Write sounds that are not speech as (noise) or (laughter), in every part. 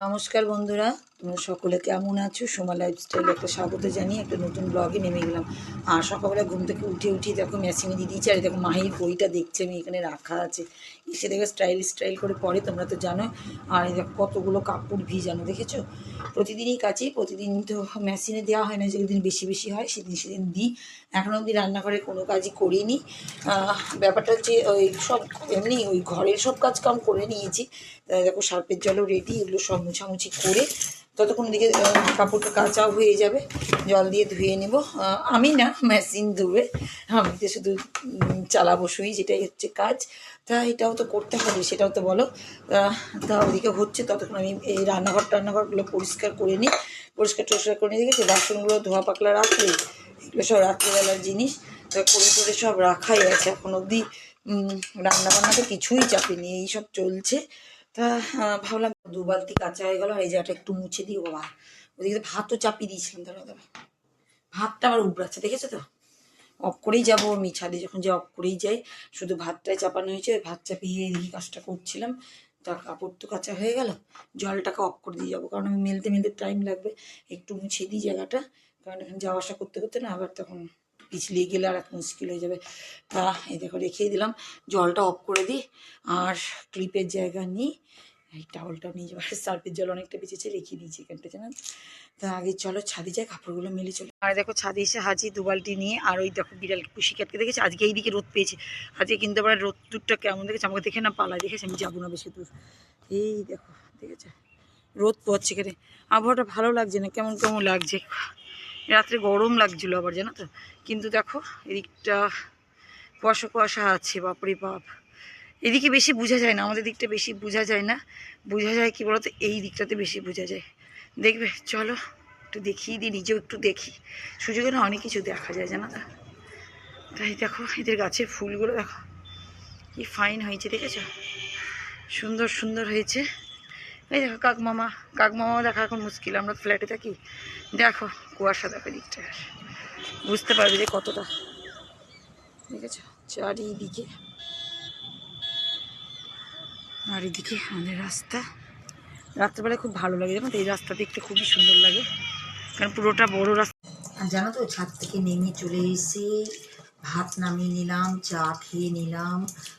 নমস্কার বন্ধুরা, তোমরা সকলে কেমন আছো? সোমা লাইফস্টাইল একটা স্বাগত জানিয়ে একটা নতুন ব্লগে নেমে গেলাম। আর সকালবেলা ঘুম থেকে উঠে উঠি দেখো মেশিনে দিয়ে দিয়েছি আর দেখো মাহির বইটা দেখছে, আমি এখানে রাখা আছে। এসে দেখবে স্টাইল স্টাইল করে পরে তোমরা তো জানো আর কতগুলো কাপড় ভিজানো, দেখেছ? প্রতিদিনই কাচি, প্রতিদিন তো মেশিনে দেওয়া হয় না, যেদিন বেশি বেশি হয় সেদিন সেদিন দিই। এখন অবধি রান্নাঘরে কোনো কাজই করিনি। ব্যাপারটা হচ্ছে ওই সব এমনি ওই ঘরের সব কাজ কাম করে নিয়েছি। দেখো, সার্পের জলও রেডি এগুলো সব মোছামুছি করে ততক্ষণ দিকে কাপড়টা কাঁচাও হয়ে যাবে। জল দিয়ে ধুয়ে নেব। আমি না মেশিন ধুবে আমি তো শুধু চালাবো শুই, যেটাই হচ্ছে কাজ। তা এটাও তো করতে হবে, সেটাও তো বলো। তা ওদিকে হচ্ছে, ততক্ষণ আমি এই রান্নাঘর টান্নাঘরগুলো পরিষ্কার করে নিই। পরিষ্কার টরিষ্কার করে নিয়ে দেখেছি, বাসনগুলো ধোয়া পাকলা রাখলে এগুলো সব রাত্রিবেলার জিনিস। তা করে করে সব রাখাই আছে, এখন অবধি রান্না বান্না তো কিছুই চাপিনি, এই সব চলছে। তা ভাবলাম দু বালতি কাঁচা হয়ে গেল, এই জায়গাটা একটু মুছে দিই বাবা। ওদিকে তো ভাতও চাপিয়ে দিয়েছিলাম দাঁড়া দাঁড়া ভাতটা আবার উবড়াচ্ছে, দেখেছ তো? অফ করেই যাব আমি ছাদে যখন যে অফ করেই যাই, শুধু ভাতটাই চাপানো হয়েছে, ওই ভাত চাপিয়ে এই কাজটা করছিলাম। তা কাপড় তো কাঁচা হয়ে গেল, জলটাকে অফ করে দিয়ে যাব, কারণ আমি মেলতে মেলতে টাইম লাগবে, একটু মুছে দিই জায়গাটা, কারণ এখানে যাওয়া আসা করতে করতে না, আবার তখন পিছলিয়ে গেলে আর এক মুশকিল হয়ে যাবে। তা, এই দেখো, রেখেই দিলাম। জলটা অফ করে দিই। আর ক্লিপের জায়গা নিই। এই টাওয়ালটা নিয়ে যাব। সার্ফের জল অনেকটা বেঁচেছে, রেখে দিয়েছি এখানটা, জানেন? তা, আগে চলো ছাদে যায় কাপড়গুলো মেলে চলো। আর দেখো, ছাদে এসে হাজি দু বালতি নিয়ে, আর ওই দেখো, বিড়াল পুষি কাটকে দেখেছি? আজকে এইদিকে রোদ পেয়েছে। আজকে কিন্তু আবার রোদ দূরটা কেমন দেখেছে? আমাকে দেখে না পালায়, দেখেছে? আমি যাব না বেশি দূর। এই দেখো, দেখেছে? রোদ পড়ছে কেটে আবহাওয়াটা ভালো লাগছে না? কেমন কেমন লাগছে? রাত্রে গরম লাগছিল আবার, জানো তো? কিন্তু দেখো, এদিকটা কুয়াশা কুয়াশা আছে, বাপরে বাপ। এদিকে বেশি বোঝা যায় না, আমাদের দিকটা বেশি বোঝা যায় না। বোঝা যায় কি বলতো? এই দিকটাতে বেশি বোঝা যায়। দেখবে, চলো, একটু দেখিয়ে দিই, নিজেও একটু দেখি। সুযোগে না অনেক কিছু দেখা যায়, জানো তো? তাই দেখো, এদের গাছের ফুলগুলো দেখো। কি ফাইন হয়েছে, দেখেছ? সুন্দর সুন্দর হয়েছে। এই দেখো কাক মামা কাক মামা দেখা এখন মুশকিল, আমরা ফ্ল্যাটে থাকি। দেখো, কুয়াশা দেখো দিকটা বুঝতে পারবে যে কতটা। ঠিক আছে চারিদিকে আর এদিকে আমাদের রাস্তা। রাত্রেবেলায় খুব ভালো লাগে, জানো এই রাস্তা দেখতে খুবই সুন্দর লাগে। কারণ পুরোটা বড় রাস্তা। আর জানো তো, ছাদ থেকে নেমে চলে এসে ভাত নামিয়ে নিলাম, চা খেয়ে নিলাম।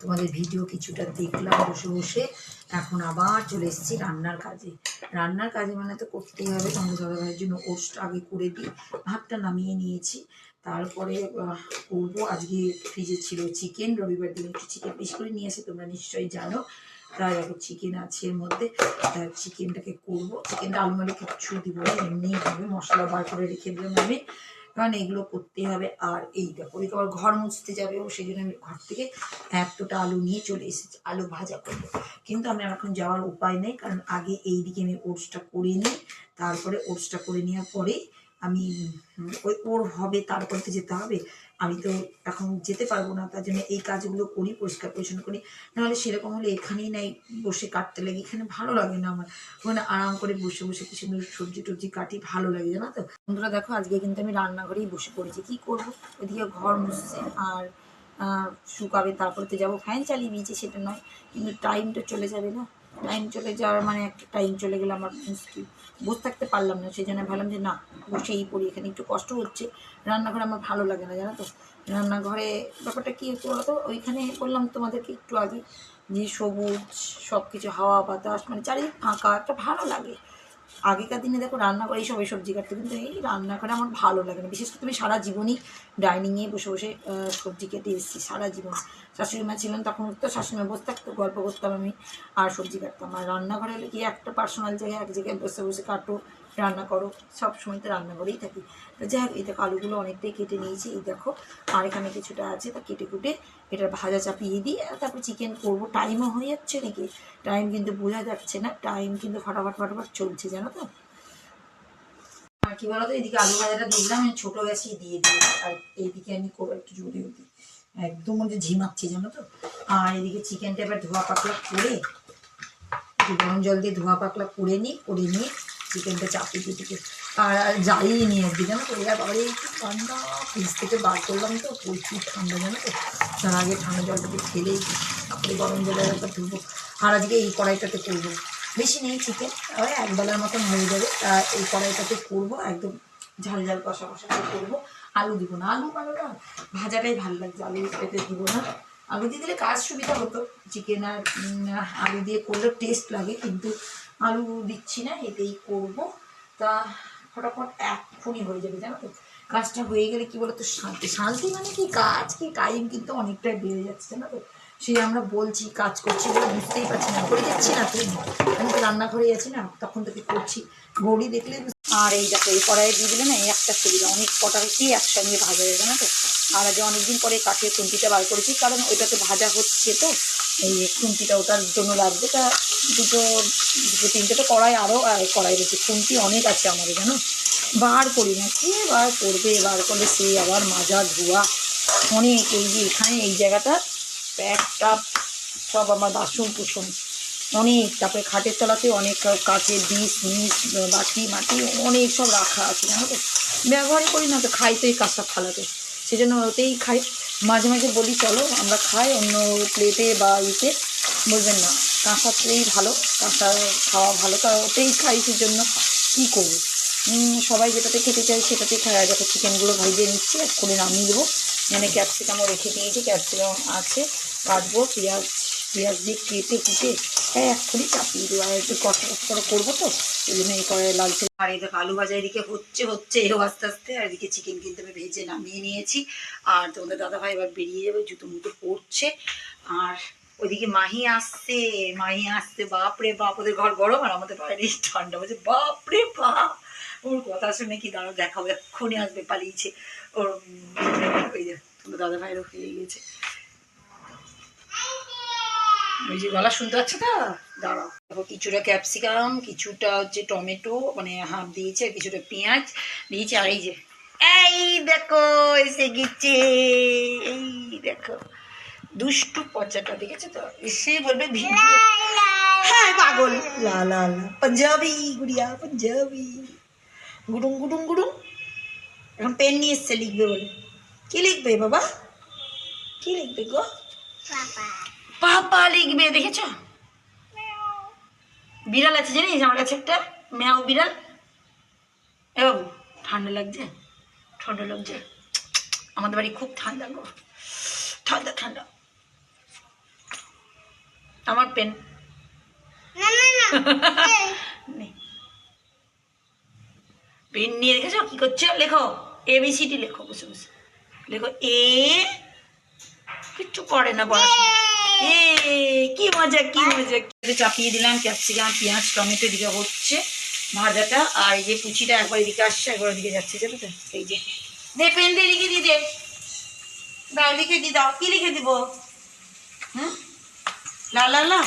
তোমাদের ভিডিও কিছুটা দেখলাম বসে বসে। এখন আবার চলে এসেছি রান্নার কাজে। রান্নার কাজে মানে তো করতেই হবে, তোমাদের দাদাভাইয়ের জন্য ওটসটা আগে করে দিই। ভাতটা নামিয়ে নিয়েছি। তারপরে করব। আজকে ফ্রিজে ছিল চিকেন রবিবার দিন একটু চিকেন পিস করে নিয়ে আসে, তোমরা নিশ্চয়ই জানো। তাই দেখো চিকেন আছে এর মধ্যে। তার চিকেনটাকে করব। চিকেনটা আলু মালু কিচ্ছু দিব না এমনি হবে। মশলা বার করে রেখে দিলাম আমি। কারণ এগুলো করতে হবে। আর এই দেখো তো আবার ঘর মুছতে যাবে ও, সেই জন্য আমি ঘর থেকে এতটা আলু নিয়ে চলে এসেছি, আলু ভাজা করব কিন্তু আমি এখন যাওয়ার উপায় নেই, কারণ আগে এই দিকে আমি ওটসটা করে নিই, তারপরে ওটসটা করে নেওয়ার পরে আমি ওই ওর হবে তারপরে তো যেতে হবে। আমি তো এখন যেতে পারব না, তার জন্য এই কাজগুলো করি, পরিষ্কার পরিচ্ছন্ন করি। নাহলে সেরকম হলে এখানেই নাই, বসে কাটতে লাগে। এখানে ভালো লাগে না আমার। ওখানে আরাম করে বসে বসে কি সুন্দর সবজি টবজি কাটি, ভালো লাগে, জানো তো? বন্ধুরা, দেখো, আজকে কিন্তু আমি রান্নাঘরেই বসে পড়েছি। কি করব? ওদিকে ঘর মুছছে আর শুকাবে, তারপরে তো যাব। ফ্যান চালিয়ে দিয়েছি, সেটা নয়। কিন্তু টাইমটা চলে যাবে না। টাইম চলে যাওয়ার মানে একটা টাইম চলে গেলে আমার কি। বসে থাকতে পারলাম না, সেই জন্য ভাবলাম যে না, বসেই পড়ি, এখানে একটু কষ্ট হচ্ছে। রান্নাঘরে আমার ভালো লাগে না, জানো তো? রান্নাঘরে ব্যাপারটা কী বলো তো ওইখানে বললাম তোমাদেরকে একটু আগে যে সবুজ সব কিছু হাওয়া বাতাস মানে চারিদিক ফাঁকা, একটা ভালো লাগে। আগেকার দিনে দেখো রান্নাঘরে এইসব এই সবজি কাটতে কিন্তু এই রান্নাঘরে আমার ভালো লাগে না। বিশেষ করে তুমি সারা জীবনই ডাইনিংয়ে বসে বসে সবজি কেটে এসেছি, সারা জীবন। শাশুড়ি মা ছিলেন তখন, তো শাশুড়ি মা বসে থাকতো, গল্প করতাম আমি, আর সবজি কাটতাম। আর রান্নাঘরে হলে কি একটা পার্সোনাল জায়গায় এক জায়গায় বসে বসে কাটো রান্না করো সব সময় তো রান্না করেই থাকি। তো যাই হোক, এই দেখো আলুগুলো অনেকটাই কেটে নিয়েছি, এই দেখো। আর এখানে কিছুটা আছে, তা কেটে কুটে এটার ভাজা চাপিয়ে দিই আর তারপর চিকেন করব। টাইমও হয়ে যাচ্ছে নাকি? টাইম কিন্তু বোঝা যাচ্ছে না টাইম কিন্তু ফটাফট ফটাফট চলছে, জানো তো? আর কি বলতো, এদিকে আলু ভাজাটা দিলাম আমি ছোটো গ্যাসই দিয়ে দিই আর এইদিকে আমি করব একটু জোরে দিই একদম মধ্যে ঝিমাচ্ছে জানো তো? আর এদিকে চিকেনটা এবার ধোয়া পাকলা করে গরম জল দিয়ে ধোয়া পাকলা করে নিই, করে নিয়ে চিকেনটা চাপিয়ে দিয়ে দিকে আর জ্বালিয়ে নিয়ে আসবি জানো তো? বাবারে একটু ঠান্ডা। ফ্রিজ থেকে বার করলাম তো, প্রচুর ঠান্ডা, জানো তো? তার আগে ঠান্ডা জলটাকে ফেলেই তারপরে গরম জলের একবার ধুবো। আর আজকে এই কড়াইটাতে করব। বেশি নেই চিকেন ওই একবেলার মতন হয়ে যাবে। তা এই কড়াইটাতে করব, একদম ঝাল ঝাল কষা কষা করে করব। আলু দিব না। আলু আলু না, ভাজাটাই ভালো লাগছে। আলু পেতে দিব না। আলু দিয়ে দিলে কাজ সুবিধা হতো। চিকেন আর আলু দিয়ে করলে টেস্ট লাগে, কিন্তু আলু দিচ্ছি না এতেই করব। তা ফটাফট এক্ষুনি হয়ে যাবে, জানো তো। কাজটা হয়ে গেলে কি বলতো, শান্তি শান্তি মানে কি? কাজ কি? টাইম কিন্তু অনেকটাই বেড়ে যাচ্ছে, জানো তো। সেই আমরা বলছি, কাজ করছি বলে বুঝতেই পারছি না। করে যাচ্ছি না তো আমি তো রান্নাঘরে আছি না, তখন থেকে করছি। ঘড়ি দেখলে আর এই দেখো, এই কড়াইয়ে দিয়ে দিলে না, এই একটা সুবিধা। অনেক কটা কটাকে একসঙ্গে ভাজা যাবে না তো। আর আগে অনেকদিন পরে কাঠের খুন্তিটা বার করেছি, কারণ ওইটাতে ভাজা হচ্ছে তো, এই খুন্তিটা ওটার জন্য লাগবে। তা দুটো দুটো তিনটে তো কড়াই আরও কড়াই রয়েছে খুন্তি অনেক আছে আমাদের, জানো? বার করি না, কে বার করবে? বার করলে সে আবার মাজা ধোয়া। অনেক, এই যে এখানে এই জায়গাটা, প্যাকটা সব আমার বাসন কুসন। অনেক, তারপরে খাটের তলাতে অনেক কাচের ডিস মিস বাটি, মাটি, অনেক সব রাখা আছে, জানো তো? ব্যবহার করি না তো, খাই তো এই কাঁচা থালাতে সেই জন্য ওতেই খাই। মাঝে মাঝে বলি, চলো, আমরা খাই অন্য প্লেটে বা ইতে বলবেন না। কাঁচাতেই ভালো, কাঁচা খাওয়া ভালো। তা ওতেই খাই জন্য কী করব? সবাই যেটাতে খেতে চাই সেটাতেই খাই আর চিকেনগুলো ভাজিয়ে নিচ্ছি, এক করে নামিয়ে দেবো। এখানে ক্যাপসিকামও রেখে দিয়েছি ক্যাপসিকাম আছে। কাটবো, পেঁয়াজ পেঁয়াজ দিয়ে কেটে কুটে হ্যাঁ এক্ষুনি চাপিয়ে দেবো। আর একটু কষ্ট কষা করে করব তো, এই জন্য এই করে লালচে আর এই দেখো আলু ভাজা এদিকে হচ্ছে হচ্ছে এও আস্তে আস্তে। আর এদিকে চিকেন কিন্তু আমি ভেজে নামিয়ে নিয়েছি। আর তোমাদের দাদাভাই এবার বেরিয়ে যাবে, জুতো মুতো পড়ছে আর ওইদিকে মাহি আসছে মাহি আসছে, বাপরে বাপ, ওদের ঘর গরম আর আমাদের বাইরে ঠান্ডা বলছে বাপরে বাপ! ওর কথা শুনে কি দাঁড়াও দেখাবো, এক্ষুনি আসবে, পালিয়েছে। ওর, ওই যে দাদা ভাইয়েরও হয়ে গেছে ওই যে গলা শুনতে পাচ্ছ তো? দাঁড়াও। দেখো, কিছুটা ক্যাপসিকাম কিছুটা হচ্ছে টমেটো মানে হাফ দিয়েছে, কিছুটা পেঁয়াজ দিয়েছে, আর এই যে, এই দেখো, এসে গেছে, এই দেখো। দুষ্টু পচাটা দেখেছ তো? এসে বলবে ভিডিও। হ্যাঁ পাগল। লা লা লা। পাঞ্জাবি গুড়িয়া পাঞ্জাবি। গুডুং গুডুং গুডুং। এখন পেন নিয়ে এসছে লিখবে বলে। কি লিখবে বাবা? কি লিখবে গো? পাপা লিখবে দেখেছ? বিড়াল আছে জানিস? আমার কাছে একটা। ম্যাও বিড়াল। এ বাবু ঠান্ডা লাগছে? ঠান্ডা লাগছে? আমাদের বাড়ি খুব ঠান্ডা গো। ঠান্ডা ঠান্ডা। আমার পেন। (laughs) পেন নিয়ে দেখেছ কি করছে? লেখো। এবিসিডি লেখো বসে বসে। লেখো এ কিচ্ছু করে না পড়াশোনা এ। কি মজা কি মজা। চাপিয়ে দিলাম ক্যাপসিকাম পেঁয়াজ টমেটো দিকে হচ্ছে ভাজাটা। আর এই যে কুচিটা একবার এদিকে আসছে একবার ওদিকে যাচ্ছে জানো তো? এই যে। দে পেন দিয়ে লিখে দিয়ে দে। দাও লিখে দি দাও। কি লিখে দিব? হুম লা লা লা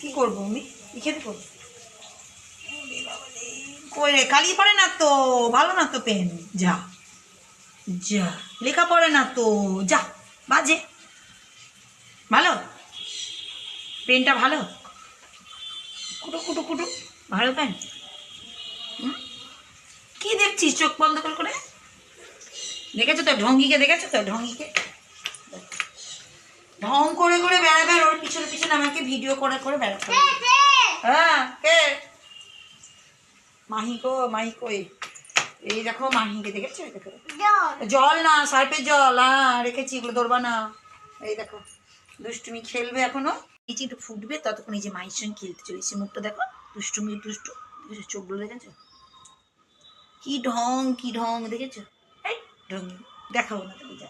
কি করব আমি? লিখে দেবো কই রে কালি পড়ে না তো ভালো না তো পেন। যা যা লেখা পড়ে না তো যা বাজে। ভালো? পেনটা ভালো? কুটু কুটু কুটু ভালো পেন? কি দেখছিস চোখ বন্ধ করে করে? দেখেছ তো ঢঙ্গিকে দেখেছ তো ঢঙ্গিকে? ঢং করে করে বেড়াবে আর ওর পিছনে পিছনে আমাকে ভিডিও করে করে বেড়াতে। হ্যাঁ কে? মাহি কো মাহি কই এই। দেখো মাহিকে দেখেছ? দেখো। জল। না সার্ফের জল হ্যাঁ রেখেছি এগুলো ধরবা না। এই দেখো দুষ্টুমি খেলবে এখনও। নিচে একটু ফুটবে ততক্ষণ এই যে মায়ের সঙ্গে খেলতে চলেছে। মুখটা দেখো দুষ্টুমি দুষ্টু দেখেছ চোখগুলো দেখেছ? কি ঢং কি ঢং দেখেছ? এই ঢং দেখাবো না তুমি যা।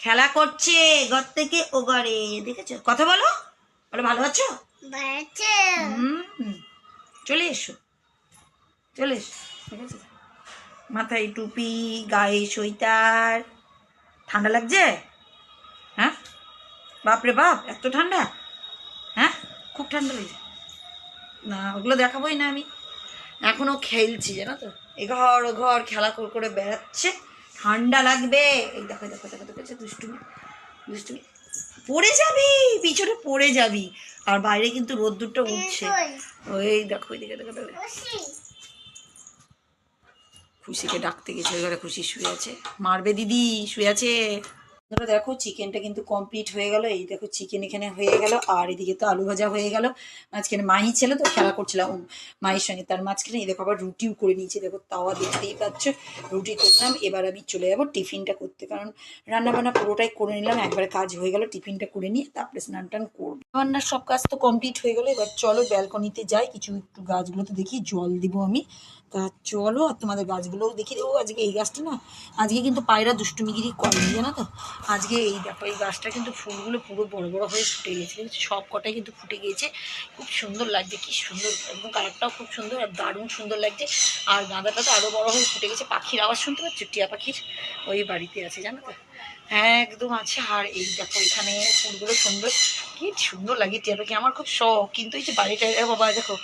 খেলা করছে ঘর থেকে ও ঘরে দেখেছ? কথা বলো। বলো ভালো আছো? চলে এসো। চলে এসো মাথায় টুপি গায়ে সোয়েটার। ঠান্ডা লাগছে? হ্যাঁ? বাপরে বাপ এত ঠান্ডা? হ্যাঁ? খুব ঠান্ডা লাগছে। না ওগুলো দেখাবোই না আমি। এখনও খেলছি জানো তো? এ ঘর ও ঘর খেলা করে করে বেড়াচ্ছে। ঠান্ডা লাগবে। এই দেখো দেখো দেখো দেখো দুষ্টুমি দুষ্টুমি। পড়ে যাবি পিছনে পড়ে যাবি। আর বাইরে কিন্তু রোদ্দুরটা উঠছে। ওই দেখো ওইদিকে দেখো দেখো। খুশিকে ডাকতে গেছে ওই ঘরে খুশি শুয়ে আছে। মারবে দিদি শুয়ে আছে। তোমরা দেখো চিকেনটা কিন্তু কমপ্লিট হয়ে গেল। এই দেখো চিকেন এখানে হয়ে গেল, আর এদিকে তো আলু ভাজা হয়ে গেল। মাঝখানে মাহি ছিল তো খেলা করছিলাম মায়ের সঙ্গে। তার মাঝখানে এই দেখো আবার রুটিও করে নিয়েছি। দেখো তাওয়া দেখতেই পাচ্ছ, রুটি করলাম, এবার আমি চলে যাব টিফিনটা করতে। কারণ রান্না বান্না পুরোটাই করে নিলাম, একবার কাজ হয়ে গেল, টিফিনটা করে নিয়ে তারপরে স্নান টান করব। রান্নার সব কাজ তো কমপ্লিট হয়ে গেলো, এবার চলো ব্যালকনিতে যাই। কিছু একটু গাছগুলোতে দেখি, জল দিব আমি। তা চলো, আর তোমাদের গাছগুলোও দেখি। ও আজকে এই গাছটা না, আজকে কিন্তু পায়রা দুষ্টুমিগিরি করেনি জানো তো? আজকে এই দেখো, এই গাছটা কিন্তু ফুলগুলো পুরো বড় বড় হয়ে ফুটে গেছে? সব কটাই কিন্তু ফুটে গিয়েছে। খুব সুন্দর লাগছে, কি সুন্দর, একদম কালারটাও খুব সুন্দর আর দারুণ সুন্দর লাগছে। আর গাঁদাটা তো আরও বড় হয়ে ফুটে গেছে। পাখির আওয়াজ শুনতে পাচ্ছ? টিয়া পাখির ওই বাড়িতে আছে, জানো তো? হ্যাঁ একদম আছে। আর এই দেখো, এখানে ফুলগুলো সুন্দর। কি সুন্দর লাগে টিয়া পাখি, আমার খুব শখ। কিন্তু এই যে বাড়িটা বাবা, দেখো,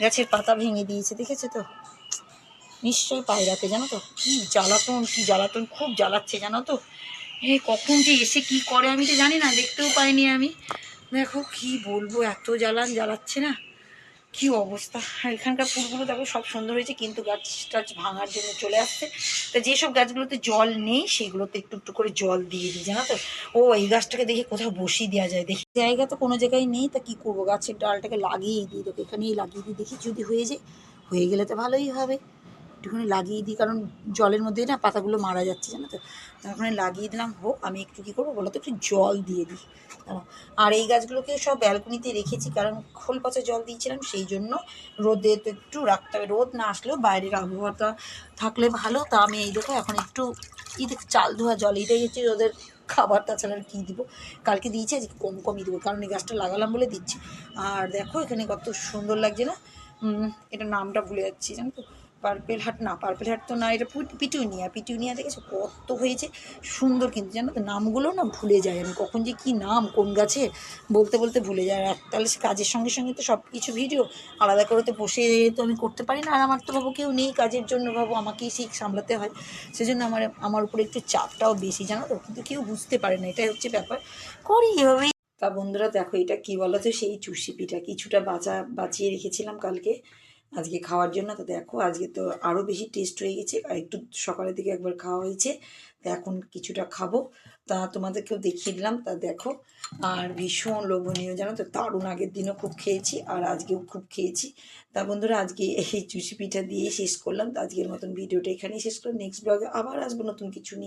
গাছের পাতা ভেঙে দিয়েছে, দেখেছ তো? নিশ্চয়ই পায়রাতে, জানো তো? কি জ্বালাতন কি জ্বালাতন, খুব জ্বালাচ্ছে, জানো তো? এ, কখন যে এসে কি করে আমি তো জানি না, দেখতেও পাইনি আমি। দেখো কি বলব, এত জ্বালান জ্বালাচ্ছে না। কি অবস্থা। এখানকার ফুলগুলো দেখো সব সুন্দর হয়েছে, কিন্তু গাছ টাছ ভাঙার জন্য চলে আসছে। তা যেসব গাছগুলোতে জল নেই, সেগুলোতে একটু একটু করে জল দিয়ে দিই, জানো তো? ও, এই গাছটাকে দেখে কোথাও বসিয়ে দেওয়া যায়। দেখি জায়গা তো কোনো জায়গায় নেই, তা কি করব? গাছের ডালটাকে লাগিয়েই দিই দেখো এখানেই লাগিয়ে দিই। দেখি যদি হয়ে যায়, হয়ে গেলে তো ভালোই হবে। একটুখানি লাগিয়ে দিই, কারণ জলের মধ্যে না পাতাগুলো মারা যাচ্ছে, জানো তো? ওখানে লাগিয়ে দিলাম, হোক, আমি একটু কী করব বলো তো? একটু জল দিয়ে দিই। আর এই গাছগুলোকে সব ব্যালকনিতে রেখেছি, কারণ খোল পচা জল দিয়েছিলাম, সেই জন্য রোদে তো একটু রাখতে হবে। রোদ না আসলেও বাইরের আবহাওয়াটা থাকলে ভালো, তা আমি এই দেখো এখন একটু এই দেখো, চাল ধোয়া জল, এটাই হচ্ছে ওদের খাবার, তাছাড়া আর কী দিব? কালকে দিয়েছি, আজকে কম কমই দেবো, কারণ এই গাছটা লাগালাম বলে দিচ্ছি। আর দেখো এখানে কত সুন্দর লাগছে না? এটা নামটা ভুলে যাচ্ছি, জানো তো? পার্পেল হাট না পার্পেল হাট তো না, এটা পিটুনিয়া পিটুনিয়া দেখেছ? কত হয়েছে? সুন্দর কিন্তু, জানো তো, নামগুলো না ভুলে যায় আমি। কখন যে কি নাম, কোন গাছে, বলতে বলতে ভুলে যায়। আর তাহলে সে কাজের সঙ্গে সঙ্গে তো সব কিছু ভিডিও, আলাদা করে তো বসে তো আমি করতে পারি না। আর আমার তো ভাবো কেউ নেই কাজের জন্য, ভাবো আমাকেই সেই সামলাতে হয়। সেজন্য আমার আমার উপরে একটু চাপটাও বেশি, জানো তো? কিন্তু কেউ বুঝতে পারে না, এটাই হচ্ছে ব্যাপার। করি এভাবেই। তা বন্ধুরা দেখো, এটা কি বলো তো? সেই চুষি পিঠা, কিছুটা বাঁচা, বাঁচিয়ে রেখেছিলাম কালকে। আজকে খাওয়ার জন্য। তো দেখো, আজকে তো আরও বেশি টেস্ট হয়ে গেছে। আর একটু সকালের দিকে একবার খাওয়া হয়েছে। তা এখন কিছুটা খাব। তা তোমাদেরকেও দেখিয়ে দিলাম। তা দেখো, আর ভীষণ লোভনীয়, জানো তো? দারুণ আগের দিনও খুব খেয়েছি, আর আজকেও খুব খেয়েছি। তা বন্ধুরা, আজকে এই চুষি পিঠা দিয়ে শেষ করলাম। তো আজকের মতন ভিডিওটা এখানেই শেষ করলাম। নেক্সট ব্লগে আবার আসব নতুন কিছু নিয়ে।